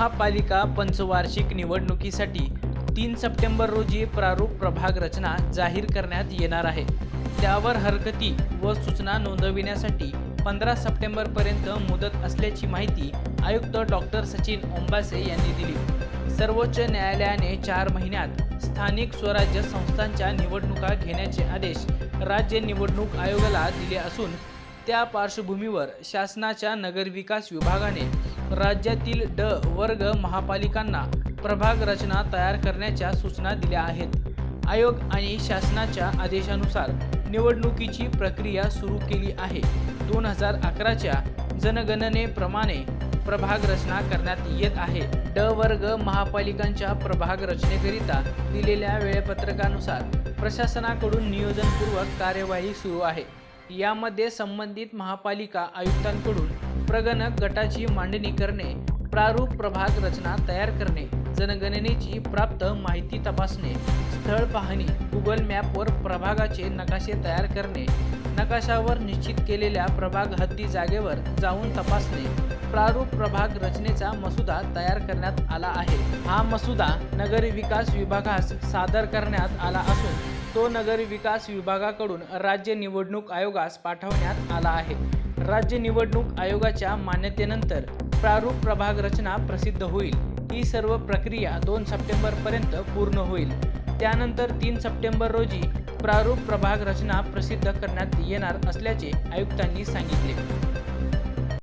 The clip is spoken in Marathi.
महापालिका पंचवार्षिक निवडणुकीसाठी तीन सप्टेंबर रोजी प्रारूप प्रभाग रचना जाहीर करण्यात येणार आहे. त्यावर हरकती व सूचना नोंदविण्यासाठी पंधरा सप्टेंबरपर्यंत मुदत असल्याची माहिती आयुक्त डॉक्टर सचिन ओंबासे यांनी दिली. सर्वोच्च न्यायालयाने चार महिन्यात स्थानिक स्वराज्य संस्थांच्या निवडणुका घेण्याचे आदेश राज्य निवडणूक आयोगाला दिले असून त्या पार्श्वभूमीवर शासनाच्या नगरविकास विभागाने राज्यातील ड वर्ग महापालिकांना प्रभाग रचना तयार करण्याच्या सूचना दिल्या आहेत. आयोग आणि शासनाच्या आदेशानुसार निवडणुकीची प्रक्रिया सुरू केली आहे. दोन हजार अकराच्या जनगणनेप्रमाणे प्रभाग रचना करण्यात येत आहे. ड वर्ग महापालिकांच्या प्रभाग रचनेकरिता दिलेल्या वेळापत्रकानुसार प्रशासनाकडून नियोजनपूर्वक कार्यवाही सुरू आहे. यामध्ये संबंधित महापालिका आयुक्तांकडून प्रगणक गटाची मांडणी करणे प्रारूप प्रभाग रचना तयार करणे जनगणनेची प्राप्त माहिती तपासणे स्थळ पाहणी गुगल मॅपवर प्रभागाचे नकाशे तयार करणे नकाशावर निश्चित केलेल्या प्रभाग हद्दी जागेवर जाऊन तपासणे प्रारूप प्रभाग रचनेचा मसुदा तयार करण्यात आला आहे. हा मसुदा नगर विकास विभागास सादर करण्यात आला असून तो नगर विकास विभागाकडून राज्य निवडणूक आयोगास पाठवण्यात आला आहे. राज्य निवडणूक आयोगाच्या मान्यतेनंतर प्रारूप प्रभाग रचना प्रसिद्ध होईल. ही सर्व प्रक्रिया दोन सप्टेंबरपर्यंत पूर्ण होईल. त्यानंतर तीन सप्टेंबर रोजी प्रारूप प्रभाग रचना प्रसिद्ध करण्यात येणार असल्याचे आयुक्तांनी सांगितले.